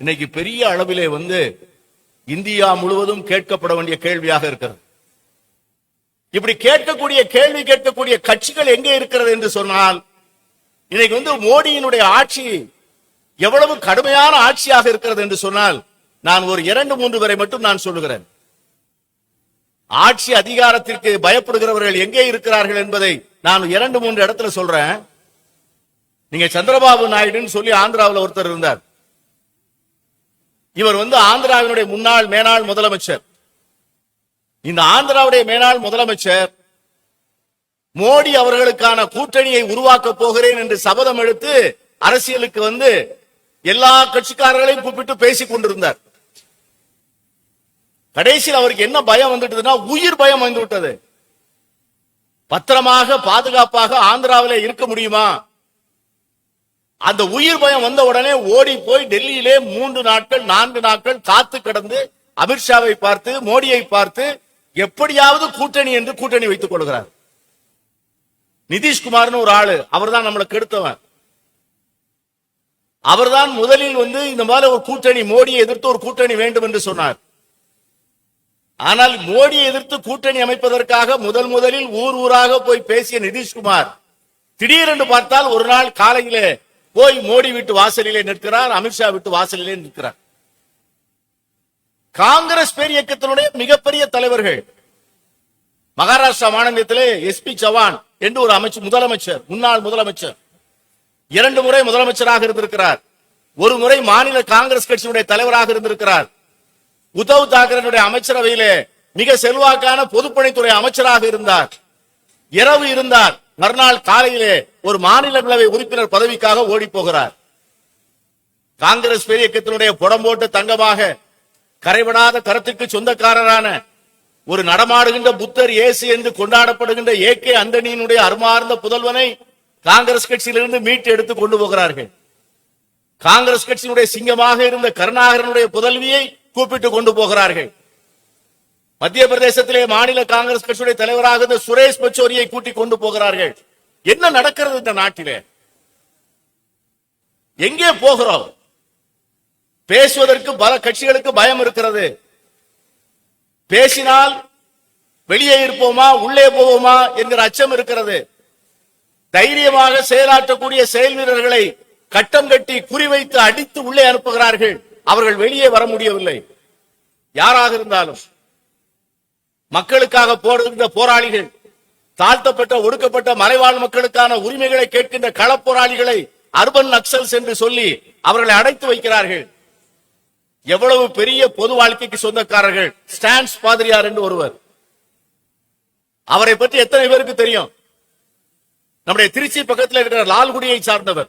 இன்னைக்கு பெரிய அளவிலே வந்து இந்தியா முழுவதும் கேட்கப்பட வேண்டிய கேள்வியாக இருக்கிறது. இப்படி கேட்கக்கூடிய கேள்வி கேட்கக்கூடிய கட்சிகள் எங்கே இருக்கிறது என்று சொன்னால் இன்னைக்கு வந்து மோடியினுடைய ஆட்சி எவ்வளவு கடுமையான ஆட்சியாக இருக்கிறது என்று சொன்னால் நான் ஒரு இரண்டு மூன்று வரை மட்டும் நான் சொல்லுகிறேன். ஆட்சி அதிகாரத்திற்கு பயப்படுகிறவர்கள் எங்கே இருக்கிறார்கள் என்பதை நான் இரண்டு மூன்று இடத்துல சொல்றேன். நீங்க சந்திரபாபு நாயுடுன்னு சொல்லி ஆந்திராவில் ஒருத்தர் இருந்தார். இவர் வந்து ஆந்திராவினுடைய முன்னாள் மேனாள் முதலமைச்சர். இந்த ஆந்திராவுடைய மேனாள் முதலமைச்சர் மோடி அவர்களுக்கான கூட்டணியை உருவாக்க போகிறேன் என்று சபதம் எடுத்து அரசியலுக்கு வந்து எல்லா கட்சிக்காரர்களையும் கூப்பிட்டு பேசிக் கொண்டிருந்தார். கடைசியில் அவருக்கு என்ன பயம் வந்துட்டதுன்னா உயிர் பயம் வந்து விட்டது. பத்திரமாக பாதுகாப்பாக ஆந்திராவில இருக்க முடியுமா? அந்த உயிர் பயம் வந்த உடனே ஓடி போய் டெல்லியிலே மூன்று நாட்கள் நான்கு நாட்கள் காத்து கிடந்து அமித்ஷாவை பார்த்து மோடியை பார்த்து எப்படியாவது கூட்டணி என்று கூட்டணி வைத்துக் கொள்கிறார். நிதிஷ்குமார்னு ஒரு ஆளு அவர்தான் நம்மளை கெடுத்தவன். அவர்தான் முதலில் வந்து இந்த மாதிரி ஒரு கூட்டணி மோடியை எதிர்த்து ஒரு கூட்டணி வேண்டும் என்று சொன்னார். ஆனால் மோடியை எதிர்த்து கூட்டணி அமைப்பதற்காக முதல் முதலில் ஊர் ஊராக போய் பேசிய நிதிஷ்குமார் திடீரென்று பார்த்தால் ஒரு நாள் காலையிலே போய் மோடி வீட்டு வாசலிலே நிற்கிறார் அமித்ஷா வீட்டு வாசலிலே நிற்கிறார். காங்கிரஸ் பேர் இயக்கத்தினுடைய மிகப்பெரிய தலைவர்கள் மகாராஷ்டிரா மாநிலத்திலே எஸ்பி சவான் என்று ஒரு அமைச்சர் முதலமைச்சர் முன்னாள் முதலமைச்சர். இரண்டு முறை முதலமைச்சராக இருந்திருக்கிறார். ஒரு முறை மாநில காங்கிரஸ் கட்சியினுடைய தலைவராக இருந்திருக்கிறார். உத்தவ் தாக்கரனுடைய அமைச்சரவையிலே மிக செல்வாக்கான பொதுப்பணித்துறை அமைச்சராக இருந்தார். இரவு இருந்தார். மறுநாள் காலையிலே ஒரு மாநிலங்களவை உறுப்பினர் பதவிக்காக ஓடி போகிறார் காங்கிரஸ் பெரிய இயக்கத்தினுடைய புடம்போட்டு தங்கமாக கரைபடாத கருத்துக்கு சொந்தக்காரரான ஒரு நடமாடுகின்ற புத்தர் ஏசு என்று கொண்டாடப்படுகின்ற ஏ கே அந்தனியினுடைய அருமார்ந்த புதல்வனை காங்கிரஸ் கட்சியிலிருந்து மீட்டு எடுத்து கொண்டு போகிறார்கள். காங்கிரஸ் கட்சியினுடைய சிங்கமாக இருந்த கருணாகரனுடைய புதல்வியை கூப்பிட்டு கொண்டு போகிறார்கள். மத்திய பிரதேசத்திலே மாநில காங்கிரஸ் கட்சியுடைய தலைவராக இருந்த சுரேஷ் பச்சோரியை கூட்டிக் கொண்டு போகிறார்கள். என்ன நடக்கிறது இந்த நாட்டிலே? எங்கே போகிறோம்? பேசுவதற்கு பல கட்சிகளுக்கு பயம் இருக்கிறது. பேசினால் வெளியே இருப்போமா உள்ளே போவோமா என்கிற அச்சம் இருக்கிறது. தைரியமாக செயலாற்றக்கூடிய செயல் வீரர்களை கட்டம் கட்டி குறிவைத்து அடித்து உள்ளே அனுப்புகிறார்கள். அவர்கள் வெளியே வர முடியவில்லை. யாராக இருந்தாலும். மக்களுக்காக போடுகின்ற போராளிகள் தாழ்த்தப்பட்ட ஒடுக்கப்பட்ட மலைவாழ் மக்களுக்கான உரிமைகளை கேட்கின்ற களப்போராளிகளை அர்பன் நக்சல்ஸ் என்று சொல்லி அவர்களை அடைத்து வைக்கிறார்கள். எவ்வளவு பெரிய பொது வாழ்க்கைக்கு சொந்தக்காரர்கள் ஸ்டான்ஸ் பாதிரியார் என்று ஒருவர். அவரை பற்றி எத்தனை பேருக்கு தெரியும்? நம்முடைய திருச்சி பக்கத்தில் இருக்கிற லால்குடியை சார்ந்தவர்.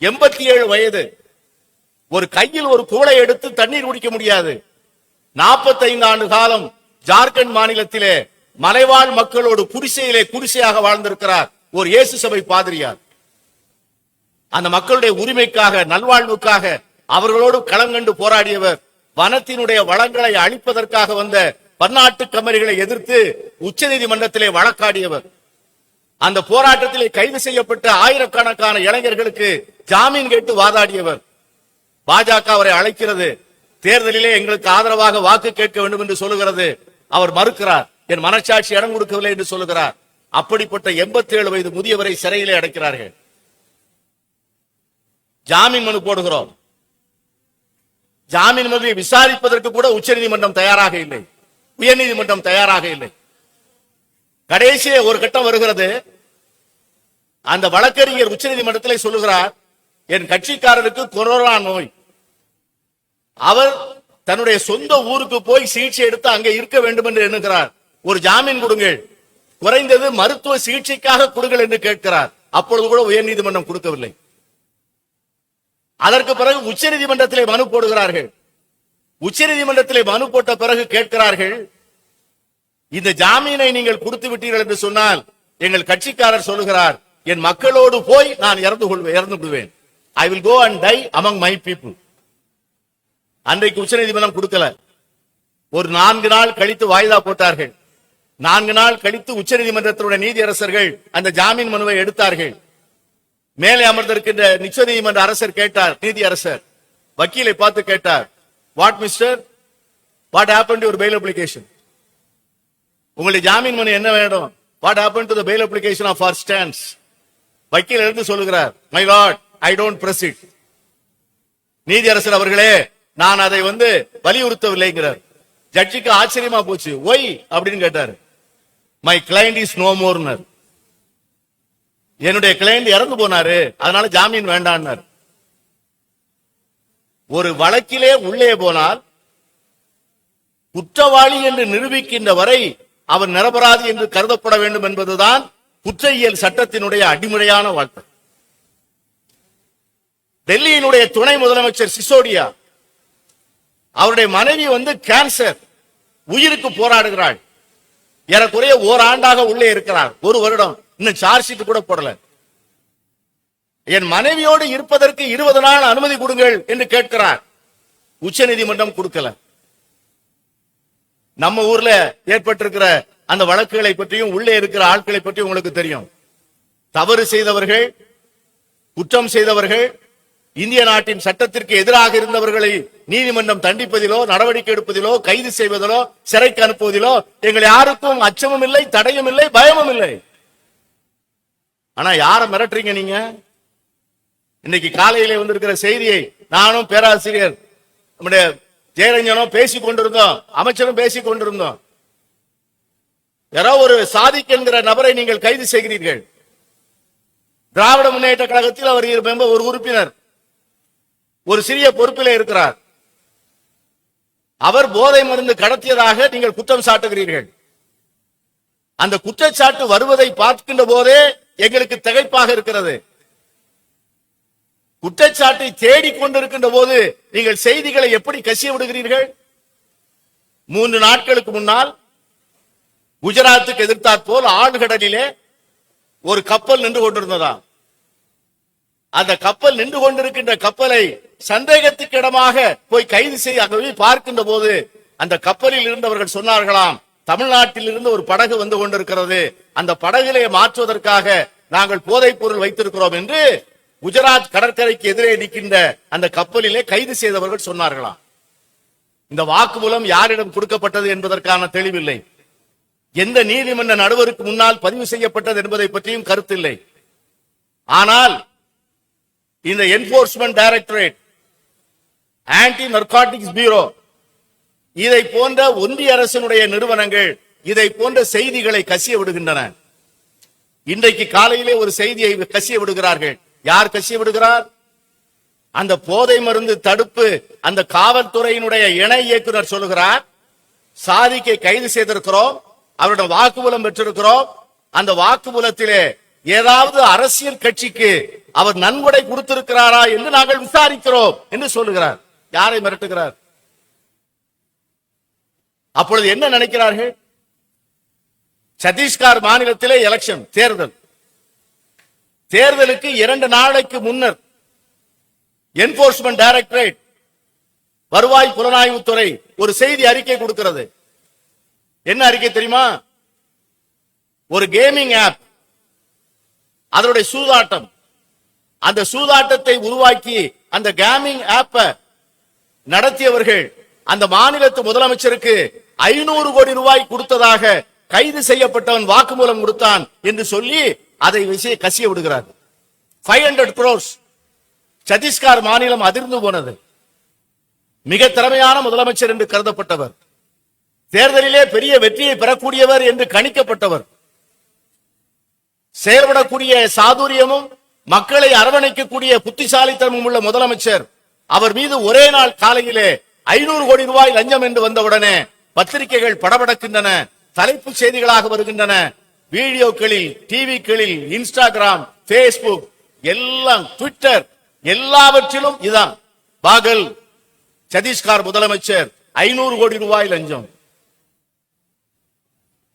எண்பத்தி ஏழு வயது. ஒரு கையில் ஒரு கூளை எடுத்து தண்ணீர் குடிக்க முடியாது. 45 ஆண்டு காலம் ஜார்க்கண்ட் மாநிலத்திலே மலைவாழ் மக்களோடு குடிசையிலே குடிசையாக வாழ்ந்திருக்கிறார் ஒரு இயேசு சபை பாதிரியார். அந்த மக்களுடைய உரிமைக்காக நல்வாழ்வுக்காக அவர்களோடு களங்கண்டு போராடியவர் வனத்தினுடைய வளங்களை அழிப்பதற்காக வந்த பன்னாட்டு கம்பெனிகளை எதிர்த்து உச்சநீதிமன்றத்திலே வழக்காடியவர். அந்த போராட்டத்திலே கைது செய்யப்பட்ட ஆயிரக்கணக்கான இளைஞர்களுக்கு ஜாமீன் கேட்டு வாதாடியவர். பாஜக அவரை அழைக்கிறது. தேர்தலிலே எங்களுக்கு ஆதரவாக வாக்கு கேட்க வேண்டும் என்று சொல்லுகிறது. அவர் மறுக்கிறார் என் மனச்சாட்சி இடம் கொடுக்கவில்லை என்று சொல்லுகிறார். அப்படிப்பட்ட 87 வயது முதியவரை சிறையிலே அடைக்கிறார்கள். ஜாமீன் மனு போடுகிறோம். ஜாமீன் மனுவை விசாரிப்பதற்கு கூட உச்சநீதிமன்றம் தயாராக இல்லை. உயர்நீதிமன்றம் தயாராக இல்லை. கடைசியே ஒரு கட்டம் வருகிறது. அந்த வழக்கறிஞர் உச்சநீதிமன்றத்திலே சொல்லுகிறார் என் கட்சிக்காரருக்கு கொரோனா நோய். அவர் தன்னுடைய சொந்த ஊருக்கு போய் சிகிச்சை எடுத்து அங்கே இருக்க வேண்டும் என்று எண்ணுகிறார். ஒரு ஜாமீன் கொடுங்கள். குறைந்தது மருத்துவ சிகிச்சைக்காக கொடுங்கள் என்று கேட்கிறார். அப்பொழுது கூட உயர்நீதிமன்றம் கொடுக்கவில்லை. அதற்கு பிறகு உச்சநீதிமன்றத்திலே மனு போடுகிறார்கள். உச்சநீதிமன்றத்திலே மனு போட்ட பிறகு கேட்கிறார்கள் இந்த ஜாமீனை நீங்கள் கொடுத்து விட்டீர்கள் என்று சொன்னால் எங்கள் கட்சிக்காரர் சொல்லுகிறார் என் மக்களோடு போய் நான் இறந்து கொள்வேன் இறந்து விடுவேன். I will go and die among my people அன்றைக்கு உச்சநீதிமன்றம் கொடுக்கல. ஒரு நான்கு நாள் கழித்து வாய்தா போட்டார்கள். நான்கு நாள் கழித்து உச்சநீதிமன்றத்தினுடைய நீதியரசர்கள் அந்த ஜாமீன் மனுவை எடுத்தார்கள். மேலே அமர்ந்திருக்கின்ற நிச்ச நீதிமன்ற அரசர் கேட்டார் நீதியரசர். வக்கீலை பார்த்து கேட்டார் what mister? What happen to bail application உங்களுடைய ஜாமீன் மனு என்ன வேணும்? What happen to bail application off or stands வக்கீல் இருந்து சொல்லுகிறார் my lord I don't press it நீதியரசர் அவர்களே நான் அதை வந்து வலியுறுத்தவில்லைங்கிறார். ஜட்ஜிக்கு ஆச்சரியமா போச்சு. ஒய் அப்படின்னு கேட்டாரு. My client is no more என்னுடைய கிளைண்ட் இறந்து போனாரு. அதனால ஜாமீன் வேண்டான்னார். ஒரு வழக்கிலே உள்ளே போனால் குற்றவாளி என்று நிரூபிக்கின்ற வரை அவர் நிரபராது என்று கருதப்பட வேண்டும் என்பதுதான் குற்றவியல் சட்டத்தினுடைய அடிமுறையான வாழ்க்கை. டெல்லியினுடைய துணை முதலமைச்சர் சிசோடியா அவருடைய மனைவி வந்து கேன்சர் உயிருக்கு போராடுகிறாள். ஏறக்குறைய ஓராண்டாக உள்ளே இருக்கிறார். ஒரு வருடம். இன்னும் சார்ஜ் ஷீட் கூட போடல. என் மனைவியோடு இருப்பதற்கு இருபது நாள் அனுமதி கொடுங்கள் என்று கேட்கிறார். உச்சநீதிமன்றம் கொடுக்கல. நம்ம ஊர்ல ஏற்பட்டிருக்கிற அந்த வழக்குகளை பற்றியும் உள்ளே இருக்கிற ஆட்களை பற்றியும் உங்களுக்கு தெரியும். தவறு செய்தவர்கள் குற்றம் செய்தவர்கள் இந்திய நாட்டின் சட்டத்திற்கு எதிராக இருந்தவர்களை நீதிமன்றம் தண்டிப்பதிலோ நடவடிக்கை எடுப்பதிலோ கைது செய்வதிலோ சிறைக்கு அனுப்புவதிலோ எங்கள் யாருக்கும் அச்சமும் இல்லை தடையும் இல்லை பயமும் இல்லை. ஆனா யார மிரட்டுறீங்க நீங்க? இன்னைக்கு காலையிலே வந்திருக்கிற செய்தியை நானும் பேராசிரியர் நம்முடைய ஜெயரஞ்சனும் பேசிக் கொண்டிருந்தோம் அமைச்சரும் பேசிக் கொண்டிருந்தோம். யாரோ ஒரு சாதிக் என்கிற நபரை நீங்கள் கைது செய்கிறீர்கள். திராவிட முன்னேற்ற கழகத்தில் அவர் இரு- ஒரு உறுப்பினர். ஒரு சிறிய பொறுப்பிலே இருக்கிறார். அவர் போதை மருந்து கடத்தியதாக நீங்கள் குற்றம் சாட்டுகிறீர்கள். அந்த குற்றச்சாட்டு வருவதை பார்க்கின்ற போதே எங்களுக்கு திகைப்பாக இருக்கிறது. குற்றச்சாட்டை தேடிக் கொண்டிருக்கின்ற போது நீங்கள் செய்திகளை எப்படி கசிய விடுகிறீர்கள்? மூன்று நாட்களுக்கு முன்னால் குஜராத்துக்கு எதிர்த்தாற் போல் ஆழ்கடலிலே ஒரு கப்பல் நின்று கொண்டிருந்ததாம். அந்த கப்பல் நின்று கொண்டிருக்கின்ற கப்பலை சந்தேகத்துக்கு இடமாக போய் கைது செய்ய போய் பார்க்கின்ற போது அந்த கப்பலில் இருந்தவர்கள் சொன்னார்களாம் தமிழ்நாட்டில் இருந்து ஒரு படகு வந்து கொண்டிருக்கிறது. அந்த படகிலே மாற்றுவதற்காக நாங்கள் போதைப் பொருள் வைத்திருக்கிறோம் என்று குஜராத் கடற்கரைக்கு எதிரே நிற்கின்ற அந்த கப்பலிலே கைது செய்தவர்கள் சொன்னார்களாம். இந்த வாக்குமூலம் யாரிடம் கொடுக்கப்பட்டது என்பதற்கான தெளிவில்லை. எந்த நீதிமன்ற நடுவருக்கு முன்னால் பதிவு செய்யப்பட்டது என்பதை பற்றியும் கருத்தில்லை. ஆனால் இந்த enforcement directorate anti narcotics bureau இதை போன்ற ஒன்றிய அரசினுடைய நிறுவனங்கள் இதை போன்ற செய்திகளை கசிய விடுகின்றன. இன்றைக்கு காலையிலே ஒரு செய்தியை கசிய விடுகிறார்கள். யார் கசிய விடுகிறார்? அந்த போதை மருந்து தடுப்பு அந்த காவல்துறையினுடைய இணை இயக்குனர் சொல்லுகிறார் சாதிக்கை கைது செய்திருக்கிறோம் அவருடைய வாக்குமூலம் பெற்றிருக்கிறோம் அந்த வாக்குமூலத்திலே ஏதாவது அரசியல் கட்சிக்கு அவர் நன்கொடை கொடுத்திருக்கிறாரா என்று நாங்கள் விசாரிக்கிறோம் என்று சொல்லுகிறார். யாரை மிரட்டுகிறார்? அப்பொழுது என்ன நினைக்கிறார்கள்? சத்தீஸ்கர் மாநிலத்திலே எலெக்ஷன் தேர்தல். தேர்தலுக்கு இரண்டு நாளைக்கு முன்னர் என்போர்ஸ்மெண்ட் டைரக்டரேட் வருவாய் புலனாய்வுத்துறை ஒரு செய்தி அறிக்கை கொடுக்கிறது. என்ன அறிக்கை தெரியுமா? ஒரு கேமிங் ஆப் அதனுடைய சூதாட்டம். அந்த சூதாட்டத்தை உருவாக்கி அந்த கேமிங் ஆப்ப நடத்தியவர்கள் அந்த மாநிலத்து முதலமைச்சருக்கு ஐநூறு கோடி ரூபாய் கொடுத்ததாக கைது செய்யப்பட்டவன் வாக்குமூலம் கொடுத்தான் என்று சொல்லி அதை விஷய கசிய விடுகிறார் ஃபைவ் ஹண்ட்ரட் குரோர்ஸ் சத்தீஸ்கர் மாநிலம் அதிர்ந்து போனது. மிக திறமையான முதலமைச்சர் என்று கருதப்பட்டவர். தேர்தலிலே பெரிய வெற்றியை பெறக்கூடியவர் என்று கணிக்கப்பட்டவர். செயல்படக்கூடிய சாதுரியமும் மக்களை அரவணைக்கக்கூடிய புத்திசாலித்தனமும் உள்ள முதலமைச்சர் அவர் மீது ஒரே நாள் காலையிலே ஐநூறு கோடி ரூபாய் லஞ்சம் என்று வந்தவுடனே பத்திரிகைகள் படபடக்கின்றன தலைப்பு செய்திகளாக வருகின்றன. வீடியோக்களில் டிவிக்களில் இன்ஸ்டாகிராம் பேஸ்புக் எல்லாம் ட்விட்டர் எல்லாவற்றிலும் இதான். பாகல் சதீஷ்கார் முதலமைச்சர் ஐநூறு கோடி ரூபாய் லஞ்சம்.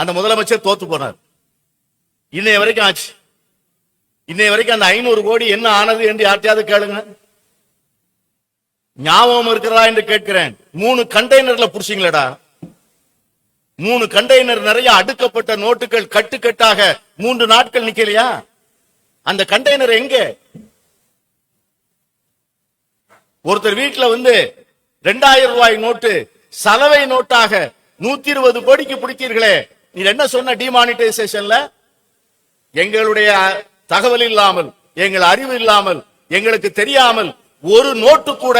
அந்த முதலமைச்சர் தோத்து போனார். இன்னைய வரைக்கும் ஆச்சு. இன்னை வரைக்கும் அந்த ஐநூறு கோடி என்ன ஆனது என்று யார்த்தையாவது கேளுங்க. ஞாபகம் இருக்கிறதா என்று கேட்கிறேன். மூணு கண்டெய்னர்ல புடிச்சிங்களடா. மூணு கண்டெய்னர் நிறைய அடுக்கப்பட்ட நோட்டுகள் கட்டுக்கட்டாக மூன்று நாட்கள் நிக்கலையா? அந்த கண்டெய்னர் எங்க? ஒருத்தர் வீட்டுல வந்து ரெண்டாயிரம் ரூபாய் நோட்டு சலவை நோட்டாக நூத்தி இருபது கோடிக்கு பிடித்தீர்களே. நீ என்ன சொன்ன டிமானிட்டைசேஷன்ல எங்களுடைய தகவல் இல்லாமல் எங்கள் அறிவு இல்லாமல் எங்களுக்கு தெரியாமல் ஒரு நோட்டு கூட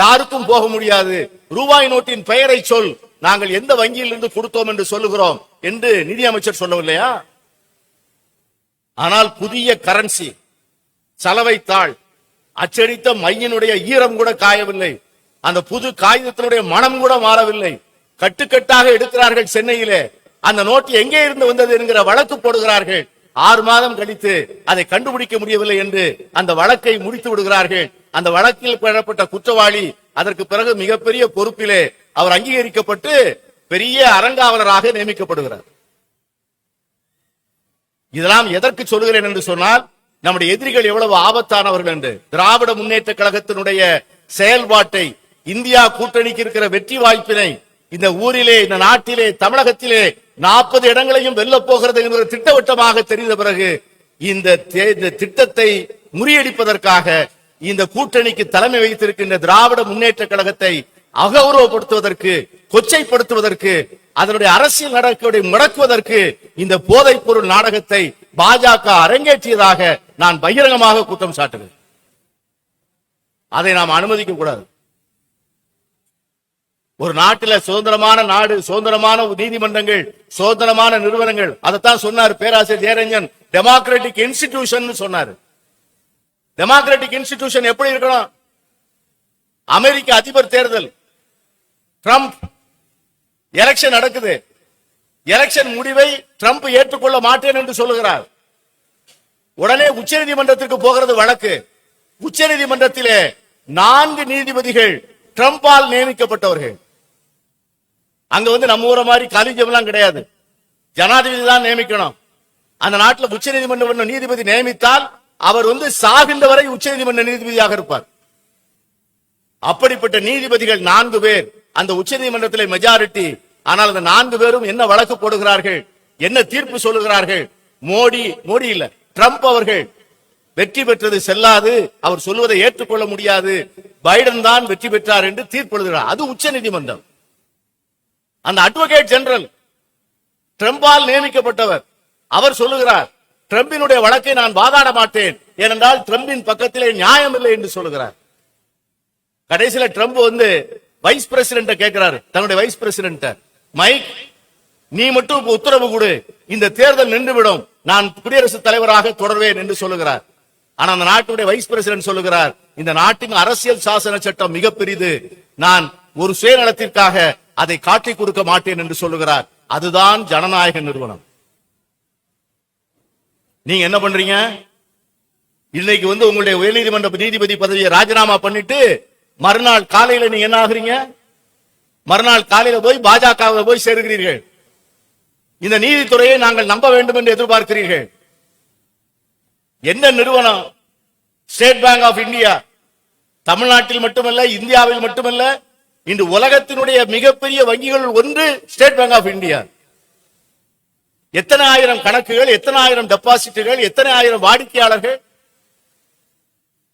யாருக்கும் போக முடியாது. ரூபாய் நோட்டின் பெயரை சொல். நாங்கள் எந்த வங்கியில் இருந்து கொடுத்தோம் என்று சொல்லுகிறோம் என்று நிதியமைச்சர் சொல்லவில்லையா? ஆனால் புதிய கரன்சி சலவை தாள் அச்சடித்த மையினுடைய ஈரம் கூட காயவில்லை. அந்த புது காகிதத்தினுடைய மனம் கூட மாறவில்லை. கட்டுக்கட்டாக எடுக்கிறார்கள் சென்னையிலே. அந்த நோட்டு எங்கே இருந்து வந்தது என்கிற வழக்கு போடுகிறார்கள். ஆறு மாதம் கழித்து அதை கண்டுபிடிக்க முடியவில்லை என்று அந்த வழக்கை முடித்து விடுகிறார்கள். அந்த வழக்கில் பெறப்பட்ட குற்றவாளி அதற்கு பிறகு மிகப்பெரிய பொறுப்பிலே அவர் அங்கீகரிக்கப்பட்டு பெரிய அறங்காவலராக நியமிக்கப்படுகிறார். இதெல்லாம் எதற்கு சொல்கிறேன் என்று சொன்னால் நம்முடைய எதிரிகள் எவ்வளவு ஆபத்தானவர்கள் என்று. திராவிட முன்னேற்ற கழகத்தினுடைய செயல்பாட்டை இந்தியா கூட்டணிக்கு இருக்கிற வெற்றி வாய்ப்பினை இந்த ஊரிலே இந்த நாட்டிலே தமிழகத்திலே நாற்பது இடங்களையும் வெல்ல போகிறது என்பது திட்டவட்டமாக தெரிந்த பிறகு இந்த தே- இந்த திட்டத்தை முறியடிப்பதற்காக இந்த கூட்டணிக்கு தலைமை வைத்திருக்கின்ற திராவிட முன்னேற்ற கழகத்தை அகௌரவப்படுத்துவதற்கு கொச்சைப்படுத்துவதற்கு அதனுடைய அரசியல் நடக்கை முடக்குவதற்கு இந்த போதைப் பொருள் நாடகத்தை பாஜக அரங்கேற்றியதாக நான் பகிரங்கமாக குற்றம் சாட்டுகிறேன். அதை நாம் அனுமதிக்க கூடாது. ஒரு நாட்டில சுதந்திரமான நாடு சுதந்திரமான நீதிமன்றங்கள் சுதந்திரமான நிறுவனங்கள். அதைத்தான் சொன்னார் பேராசிரியர் ஜெயரஞ்சன். டெமோக்ராட்டிக் இன்ஸ்டிடியூஷன் சொன்னார். டெமோக்ராட்டிக் இன்ஸ்டிடியூஷன் எப்படி இருக்கணும்? அமெரிக்க அதிபர் தேர்தல். ட்ரம்ப் எலெக்ஷன் நடக்குது. எலெக்ஷன் முடிவை ட்ரம்ப் ஏற்றுக்கொள்ள மாட்டேன் என்று சொல்லுகிறார். உடனே உச்சநீதிமன்றத்திற்கு போகிறது வழக்கு. உச்சநீதிமன்றத்திலே நான்கு நீதிபதிகள் ட்ரம்பால் நியமிக்கப்பட்டவர்கள். அங்க வந்து நம்ம ஊரை மாதிரி காலிஜம் எல்லாம் கிடையாது. ஜனாதிபதி தான் நியமிக்கணும். அந்த நாட்டில் உச்ச நீதிமன்ற நீதிபதி நியமித்தால் அவர் வந்து சாகின்ற வரை உச்சநீதிமன்ற நீதிபதியாக இருப்பார். அப்படிப்பட்ட நீதிபதிகள் நான்கு பேர். அந்த உச்சநீதிமன்றத்திலே மெஜாரிட்டி ஆனால் அந்த நான்கு பேரும் என்ன வழக்கு போடுகிறார்கள்? என்ன தீர்ப்பு சொல்லுகிறார்கள்? மோடி மோடி இல்ல ட்ரம்ப் அவர்கள். வெற்றி பெற்றது செல்லாது. அவர் சொல்வதை ஏற்றுக்கொள்ள முடியாது. பைடன் தான் வெற்றி பெற்றார் என்று தீர்ப்பு எழுதுகிறார். அது உச்சநீதிமன்றம் அந்த அட்வொகேட் ஜெனரல் ட்ரம்பால் நியமிக்கப்பட்டவர். அவர் சொல்லுகிறார் ட்ரம்பினுடைய வழக்கை நான் வாதாட மாட்டேன். ஏனென்றால் ட்ரம்பின் பக்கத்திலே நியாயம் இல்லை என்று சொல்லுகிறார். கடைசியில ட்ரம்ப் வந்து வைஸ் பிரசிடென்ட கேட்கிறாரு. தன்னுடைய வைஸ் பிரசிடென்ட மைக் நீ மட்டும் உத்தரவு கொடு. இந்த தேர்தல் நின்றுவிடும். நான் குடியரசுத் தலைவராக தொடர்வேன் என்று சொல்லுகிறார். ஆனா அந்த நாட்டுடைய வைஸ் பிரசிடென்ட் சொல்லுகிறார் இந்த நாட்டின் அரசியல் சாசன சட்டம் மிக பெரிது. நான் ஒரு சுயநலத்திற்காக அதை காட்டிக் கொடுக்க மாட்டேன் என்று சொல்லுகிறார். அதுதான் ஜனநாயக நிறுவனம். நீங்க என்ன பண்றீங்க? இன்னைக்கு வந்து உங்களுடைய உயர்நீதிமன்ற நீதிபதி பதவியை ராஜினாமா பண்ணிட்டு மறுநாள் காலையில நீங்க என்ன ஆகுறீங்க? மறுநாள் காலையில போய் பாஜக போய் சேருகிறீர்கள். இந்த நீதித்துறையை நாங்கள் நம்ப வேண்டும் என்று எதிர்பார்க்கிறீர்கள். என்ன நிறுவனம்? State Bank of India. தமிழ்நாட்டில் மட்டுமல்ல இந்தியாவில் மட்டுமல்ல இன்று உலகத்தினுடைய மிகப்பெரிய வங்கிகள் ஒன்று ஸ்டேட் பேங்க் ஆஃப் இந்தியா எத்தனை ஆயிரம் கணக்குகள் எத்தனை ஆயிரம் டெபாசிட்டுகள் எத்தனை ஆயிரம் வாடிக்கையாளர்கள்?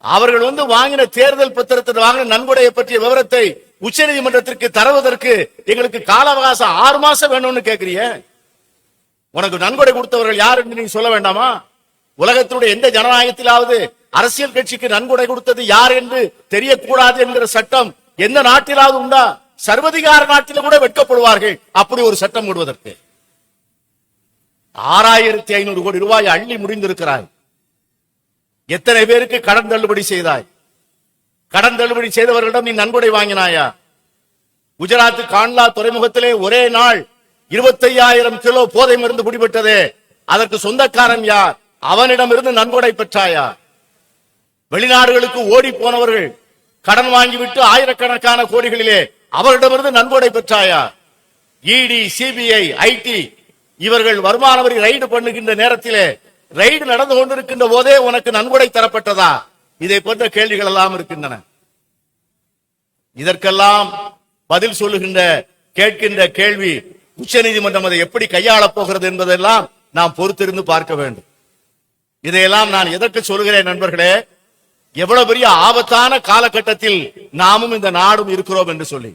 அவர்கள் வந்து வாங்கின தேர்தல் பத்திரத்தில் வாங்கின நன்கொடையை பற்றிய விவரத்தை உச்சநீதிமன்றத்திற்கு தருவதற்கு எங்களுக்கு கால அவகாசம் ஆறு மாசம் வேணும்னு கேக்குறிய உனக்கு நன்கொடை கொடுத்தவர்கள் யார் என்று நீங்க சொல்ல வேண்டாமா? உலகத்தினுடைய எந்த ஜனநாயகத்திலாவது அரசியல் கட்சிக்கு நன்கொடை கொடுத்தது யார் என்று தெரியக்கூடாது என்கிற சட்டம் எந்த நாட்டிலாவது உண்டா? சர்வதிகார நாட்டில கூட வெட்கப்படுவார்கள். அப்படி ஒரு சட்டம் விடுவதற்கு ஆறாயிரத்தி ஐநூறு கோடி ரூபாய் அள்ளி முடிந்திருக்கிறாய். எத்தனை பேருக்கு கடன் தள்ளுபடி செய்தாய்? கடன் தள்ளுபடி செய்தவர்களிடம் நீ நன்கொடை வாங்கினாயா? குஜராத் கான்லா துறைமுகத்திலே ஒரே நாள் இருபத்தையாயிரம் கிலோ போதை மருந்து பிடிபட்டதே அதற்கு சொந்தக்காரன் யார்? அவனிடமிருந்து நன்கொடை பெற்றாயா? வெளிநாடுகளுக்கு ஓடி போனவர்கள் கடன் வாங்கிவிட்டு ஆயிரக்கணக்கான கோடிகளிலே அவரிடமிருந்து நன்கொடை பெற்றாயா? இடி சிபிஐ ஐடி இவர்கள் வருமான வரி ரைடு பண்ணுகின்ற நேரத்திலே ரைடு நடந்து கொண்டிருக்கின்ற போதே உனக்கு நன்கொடை தரப்பட்டதா? இதை போன்ற கேள்விகள் எல்லாம் இருக்கின்றன. இதற்கெல்லாம் பதில் சொல்லுகின்ற கேட்கின்ற கேள்வி உச்ச நீதிமன்றம் அதை எப்படி கையாளப் போகிறது என்பதெல்லாம் நாம் பொறுத்திருந்து பார்க்க வேண்டும். இதையெல்லாம் நான் எதற்கு சொல்கிறேன் நண்பர்களே எவ்வளவு பெரிய ஆபத்தான காலகட்டத்தில் நாமும் இந்த நாடும் இருக்கிறோம் என்று சொல்லி.